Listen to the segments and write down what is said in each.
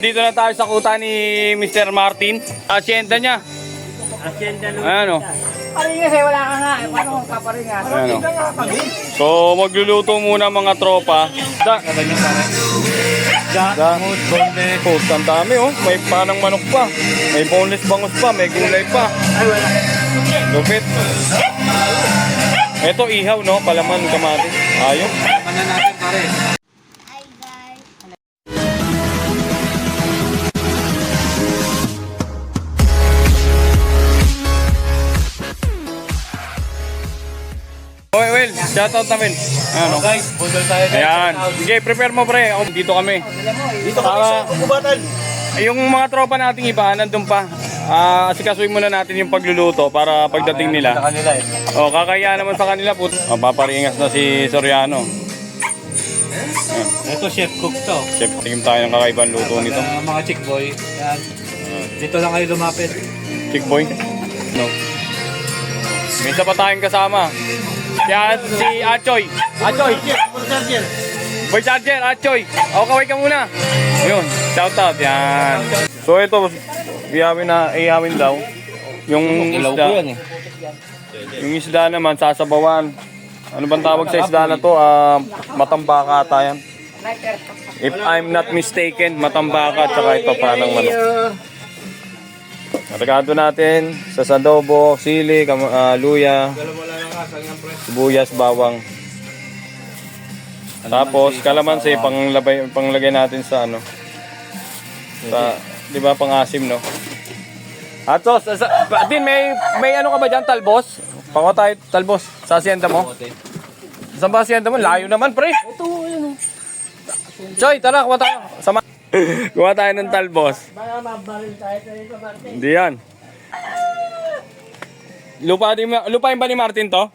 Dito na tayo sa kuta ni Mr. Martin. Asyenda niya. Asyenda ng Ayan o. Paringas eh, wala ka nga. Eh, Paano kung paparingas? Ayan o. So, magluluto muna mga tropa. Da. Da. Post, ang dami oh. May panang manok pa. May boneless bangus pa. May gulay pa. Ay, wala. Lupit. Ito ihaw no. Palaman kamatis. Ayos. Ano Shoutout namin. Ano? guys, budol tayo guys. Ayan. Sige, prepare mo pre. Ako, dito kami. Dito kami sa Kubatan. Yung mga tropa nating iba, nandun pa. Ah, asikasuhin muna natin yung pagluluto para pagdating Sa nila. kanila eh. Oh, kakaya naman sa kanila po. Oh, paparingas na si Soriano. Ito chef cook to. Chef, tingin tayo ng kakaibang luto nito. Uh, mga chick boy. Yan. Dito lang kayo lumapit. Chick boy. No. Isa pa tayong kasama. Kaya si Achoy. Achoy. Boy Charger, Achoy. O, kaway ka muna. Ayun, shout out. Yan. So ito, ihawin na, ihawin daw. Yung isda. eh. Yung isda naman, sasabawan. Ano bang tawag sa isda na to? Ah, matambaka ata yan. If I'm not mistaken, matambaka at saka ito panang manok. Regado natin sa sadobo, sili, kam- ah, luya, sibuyas, bawang. Tapos kalamansi panglabay panglagay natin sa ano. Sa 'di ba pang-asim no? Atos, sa, ba- din may may ano ka ba diyan talbos? Pango tayo talbos sa asyenda mo. Saan ba asyenda mo? Layo naman, pre. Ito, ayun. Choy, tara, kuha tayo. Sama. kuha tayo ng talbos. Baka mabaril tayo sa ito, Martin. Hindi yan. Lupa, din, lupa ba ni Martin to?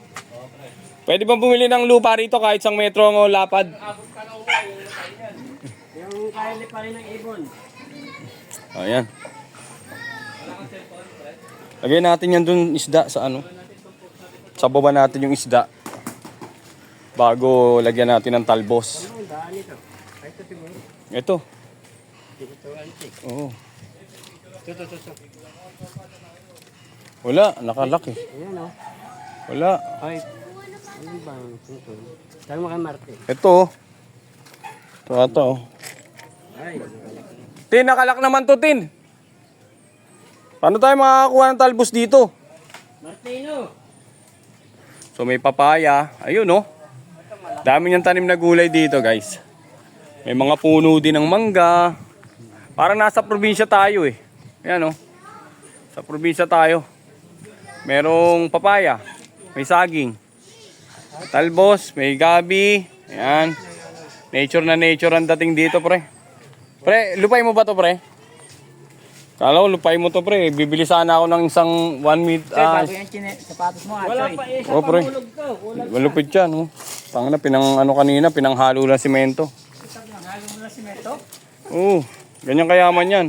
Pwede ba bumili ng lupa rito kahit isang metro o lapad? Yung kaya pa rin ng ibon. Ayan. Lagay natin yan dun isda sa ano. Sa baba natin yung isda. Bago lagyan natin ng talbos. Ito. Ito antik. Oo. Ito, ito, ito. Wala, nakalaki. Ayan o. Wala. Ay, ano ba ang ito? Saan mo kay Martin? Ito. oh. Ito ata oh. Ay, Tin, nakalak naman to, Tin. Paano tayo makakakuha ng talbos dito? Martino! So may papaya. Ayun oh. Dami niyang tanim na gulay dito guys. May mga puno din ng mangga. Parang nasa probinsya tayo eh. Ayan oh. Sa probinsya tayo. Merong papaya. May saging. Talbos. May gabi. Ayan. Nature na nature ang dating dito pre. Pre, lupay mo ba to pre? Kala ko lupay mo to pre. Bibili sana ako ng isang one meat. ah, yung chine, sapatos mo, Wala pa eh, Oh, pre. Malupit yan, oh. Tanga na, pinang ano kanina, pinanghalo lang simento. Halo mo na simento? Oo, ganyan kayaman yan.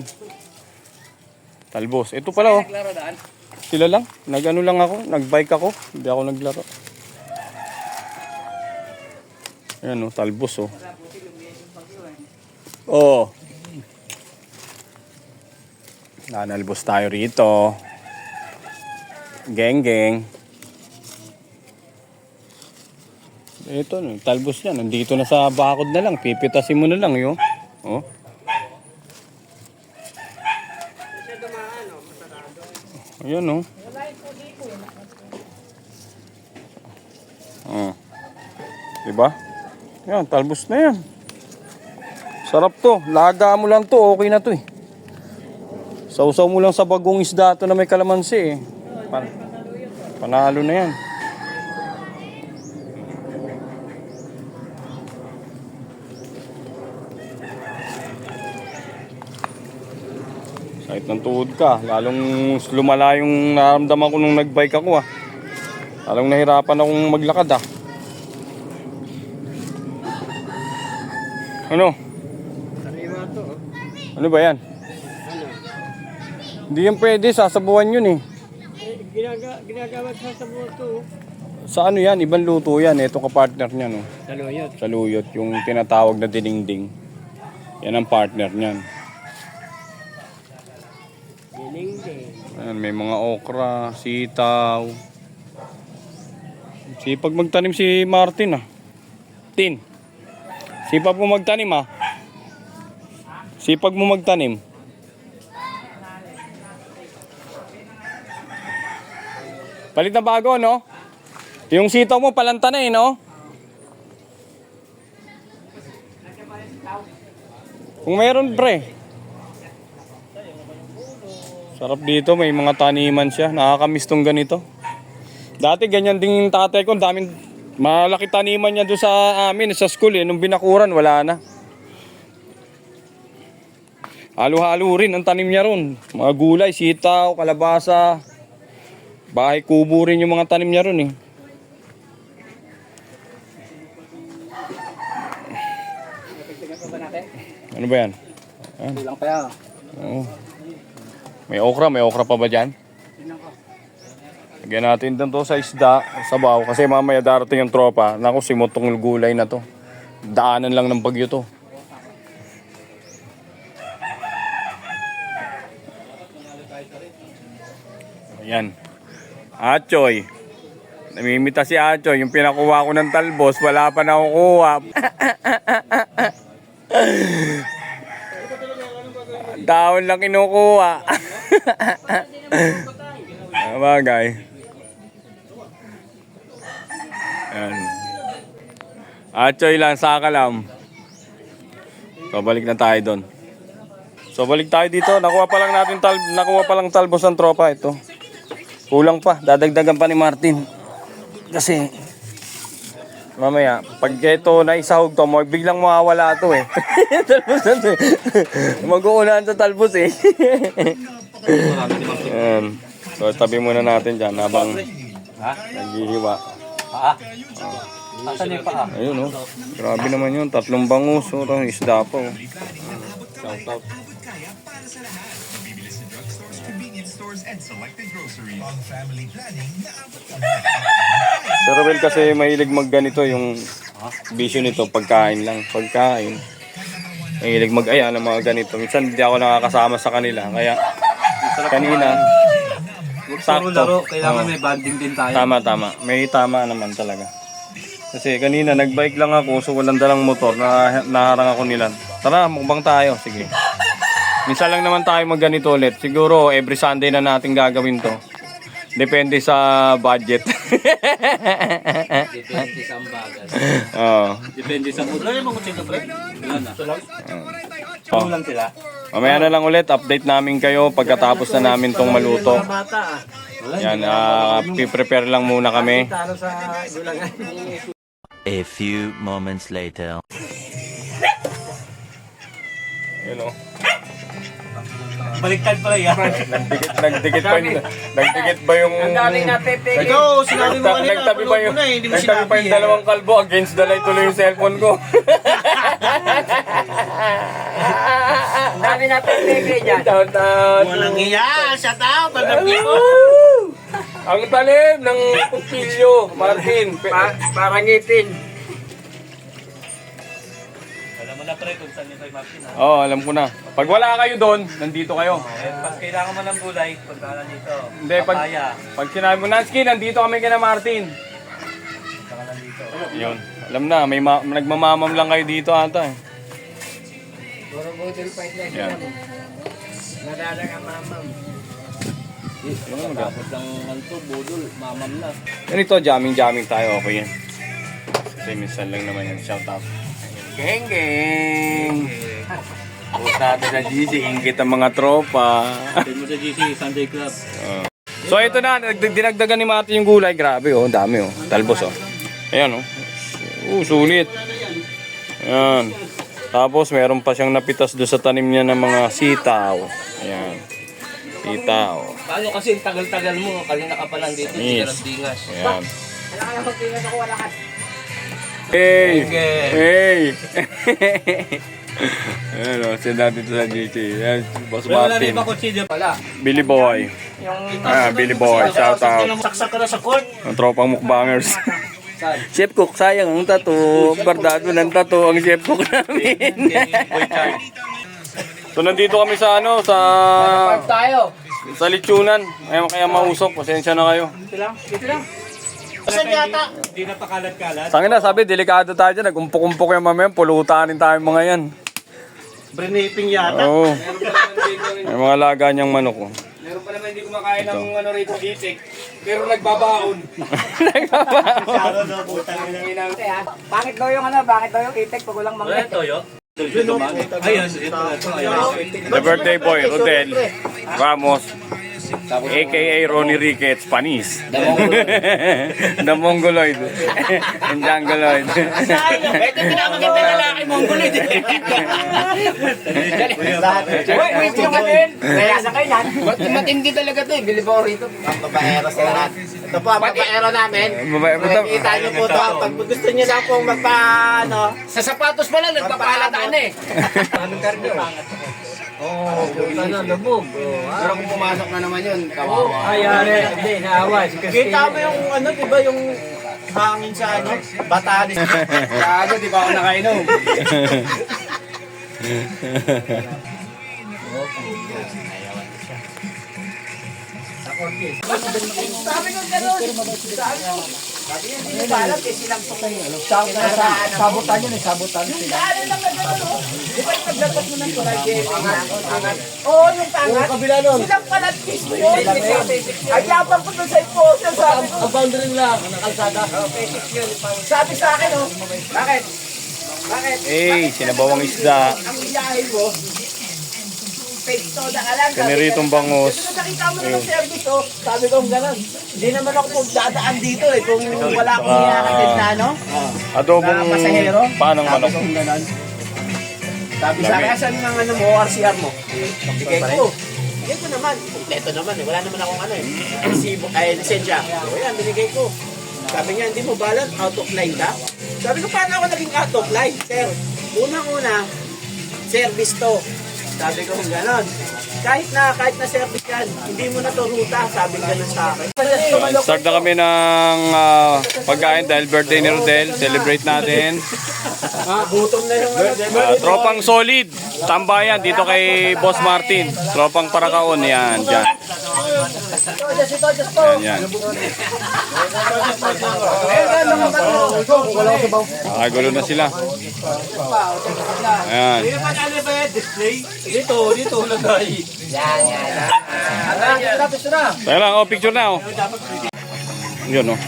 Talbos. Ito pala, oh. Sila lang. Nag-ano lang ako, nag-bike ako. Hindi ako naglaro. Ayan, oh, talbos, oh. Oh. Nanalbos tayo rito. Geng, geng. Ito, talbos yan. Nandito na sa bakod na lang. Pipitasin mo na lang, yun. Oh. Ayan, oh. Oh. Diba? Yan, talbos na yan. Sarap to. Laga mo lang to. Okay na to eh. Sausaw mo lang sa bagong isda to na may kalamansi eh. Pan panalo na yan. Sakit ng tuhod ka. Lalong lumala yung naramdaman ko nung nagbike ako ah. Lalong nahirapan akong maglakad ah. Ano? Sariwa to. oh. Ano ba yan? Ano? Hindi yan pwede, sasabuan yun eh. Eh, ginaga, ginagawa sa sabon to. oh. Sa ano yan, ibang luto yan. Ito ka partner niya no. Saluyot. Sa luyot, yung tinatawag na diningding. Yan ang partner niyan. Sining din. Ayan, may mga okra, sitaw. Sipag magtanim si Martin ah. Tin. Sipag mo magtanim ah. Sipag mo magtanim. Palit na bago, no? Yung sitaw mo, palanta na eh, no? Kung meron, pre. Sarap dito, may mga taniman siya. Nakakamiss tong ganito. Dati ganyan din yung tatay ko, daming malaki taniman niya doon sa amin, sa school eh. Nung binakuran, wala na. Halo-halo rin ang tanim niya ron. Mga gulay, sitaw, kalabasa. Bahay kubo rin yung mga tanim niya ron eh. Ano ba yan? Kulang pa yan. Oo. May okra, may okra pa ba dyan? Lagyan natin dun to sa isda, sa baw, kasi mamaya darating yung tropa. Naku, simutong gulay na to. Daanan lang ng bagyo to. Ayan. Achoy. Namimita si Achoy. Yung pinakuha ko ng talbos, wala pa nakukuha. Dahon lang kinukuha. Bagay. Yan. Achoy lang, saka lang. So, balik na tayo doon. So, balik tayo dito. Nakuha pa lang natin tal nakuha pa lang talbos ng tropa ito. Kulang pa. Dadagdagan pa ni Martin. Kasi, mamaya, pag ito na isahog to, mo, biglang mawawala to eh. talbos na to eh. Mag-uunahan sa talbos eh. Ayan. So, tabi muna natin dyan habang naghihiwa. Asan yung paa? Ayun oh. Grabe naman yun. Tatlong bangus. Oh, Ito, isda pa oh. Shout out. Si Robel kasi mahilig magganito yung bisyo nito, pagkain lang. Pagkain. Mahilig mag-aya ng mga ganito. Minsan hindi ako nakakasama sa kanila. Kaya kanina, sakto. laro, kailangan Oo. may banding din tayo. Tama, tama. May tama naman talaga. Kasi kanina nagbike lang ako so walang dalang motor na naharang ako nila. Tara, mukbang tayo. Sige. Minsan lang naman tayo magganito ulit. Siguro every Sunday na natin gagawin to. Depende sa budget. Depende sa ambagan. Oo. Depende sa mood. Ano yung mga chika, pre? Yan na. Ito lang? Oh. lang sila? Mamaya na lang ulit, update namin kayo pagkatapos na namin tong maluto. Yan, ah, prepare lang muna kami. A few moments later. Yun oh. Baliktad pala yan. Nagdikit, nagdikit pa yung, nagdikit ba yung... Ikaw, sinabi mo kanina, nagtabi pa yung, eh, nagtabi pa yung eh. dalawang kalbo against the light tuloy yung cellphone ko. Dami na pipigay dyan. Down, down. Walang iya, shut out, alam mo. Ang talim ng pupilyo, Martin. Pa parang ngipin. Alam mo na pre kung saan yung kay Martin ha. Oo, oh, alam ko na. Pag wala kayo doon, nandito kayo. Eh, pag kailangan mo ng gulay, punta ka na dito. Hindi, pag, Papaya, pag sinabi mo, Nansky, nandito kami kina Martin. punta ka na dito. Yun. Alam na, may ma- nagmamamam lang kayo dito ata eh. Puro budol pa ito. Yan. Nadalang ang mamam. Ano mag- Tapos lang manto, budol, mamam na. Ganito, jamming-jamming tayo, okay yan. Kasi minsan lang naman yung shout out. Geng geng! Post natin sa GC, ingkit ang mga tropa. Sabi mo sa GC, Sunday Club. so ito na, nagdag- dinagdagan ni Mati yung gulay. Grabe oh, ang dami oh. Talbos oh. Ayan oh. Uh, sulit. Ayan. Tapos meron pa siyang napitas doon sa tanim niya ng mga sitaw. Ayan. Sitaw. Paano kasi tagal-tagal mo, kanina ka pa lang dito, hindi ka Yes. lang dingas. Ayan. Kailangan na magtingan ako. Hey! Okay. Hey! Ayan o, send natin ito sa GT. Ayan, Boss Wala na rin Martin. ba consider pala? Billy Boy. Ah, Billy Boy, shout out. Saksak ka na sa court. Ang tropang mukbangers. Saan? Chef Cook, sayang ang tato. Bardado ng tato ang Chef Cook namin. so nandito kami sa ano, sa tayo. Sa litsunan. Ayaw kaya mausok. Pasensya na kayo. Saan yata? Sangin na, sabi, delikado tayo dyan. Nag-umpok-umpok yung mamaya. Pulutanin tayo mga yan. Briniping yata. Oo. May mga laga niyang manok. oh. Hindi kumakain ng ano rito itik. Pero nagbabaon. Bakit daw yung ano? Bakit daw yung itik pag walang mangga? The birthday boy, Rodel. Ramos, aka Ronnie Ricketts Panis. The Mongoloid. Ang Jangoloid. Ito pinapaganda lalaki Mongoloid. Uy, wait yung ano yun. Kaya sa kayo yan. Matindi talaga to eh. Bilib ako rito. Ang babaero sa lahat. Ito po ang babaero namin. Makikita niyo po ito. Pag gusto niyo lang pong magpa, ano, Sa sapatos pa lang, nagpapalataan eh. Anong kardio? ano, lubog. Pero kung pumasok na naman yun, kawawa. Hindi, naawa. Kita mo yung, ano, di ba yung hangin sa, ano, Batanes. Gago, di ba ako nakainom? Sabutan yun eh, sabutan sila. Oo, yung pangat. Yung kabila nun. Silang mo yun. Ay, yabang ko doon sa iposo. Sabi ko, Ang boundary lang, ang kalsada. sabi sa akin, oh, bakit? Bakit? Eh, sinabawang isda. Ang biyahe mo, fake soda ka lang. Sabi Kaniritong ko, bangus. Ito nakita mo na ng service, oh. Sabi ko, gano'n. Hindi naman ako magdadaan dito, eh. Kung wala akong hinakatid na, ano. Adobong Na pasahero? panang manok. Sabi ko, gano'n. Sabi sa akin, asan ang ano mo, RCR mo? Bigay ko. Bigay ko naman. Kompleto naman eh. Wala naman akong ano eh. Resibo, ay, lisensya. So yan, binigay ko. Sabi niya, hindi mo balan, out of line ka? Sabi ko, paano ako naging out of line? Sir, unang-una, service to. Sabi ko kung ganon. Kahit na, kahit na service yan, hindi mo na to ruta, sabi ganon sa akin. Start na kami ng ah, pagkain dahil birthday ni Rodel. Celebrate natin. Gutom na yung ano. Ah, tropang solid. Tambayan dito kay Boss Martin. Tropang Parakaon. Yan, dyan. Yan, yan. Nakagulo na sila. Ayan. Dito, dito, lagay. Tayo lang, oh, picture na, oh. Yun, oh.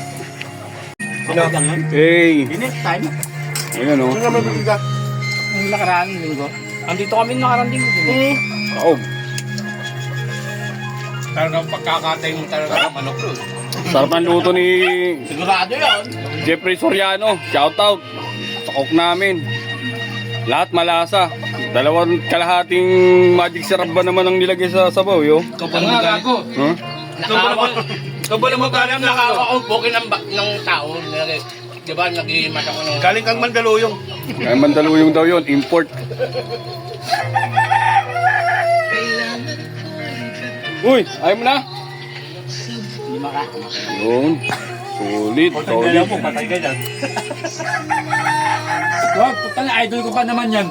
Hey, ayun, oh. Yung nakaraan linggo. Andito kami nakaraan linggo. Eh. Talagang pagkakatay mo talaga ng manok ko. Sarap ng luto ni Sigurado yan. Jeffrey Soriano. Shout out. Sa cook namin. Lahat malasa. Dalawang kalahating magic syrup ba naman ang nilagay sa sabaw, yo? Kapal mo gago. Huh? Kapal mo gago nakaka-umpokin ng, ng tao. Di ba, nag-iimas ako ng... Galing kang Mandaluyong. Ay, mandaluyong daw yun. Import. Uy, ayaw mo na? Yun. Solid, solid. patay ka dyan. Wag, idol ko pa naman yan.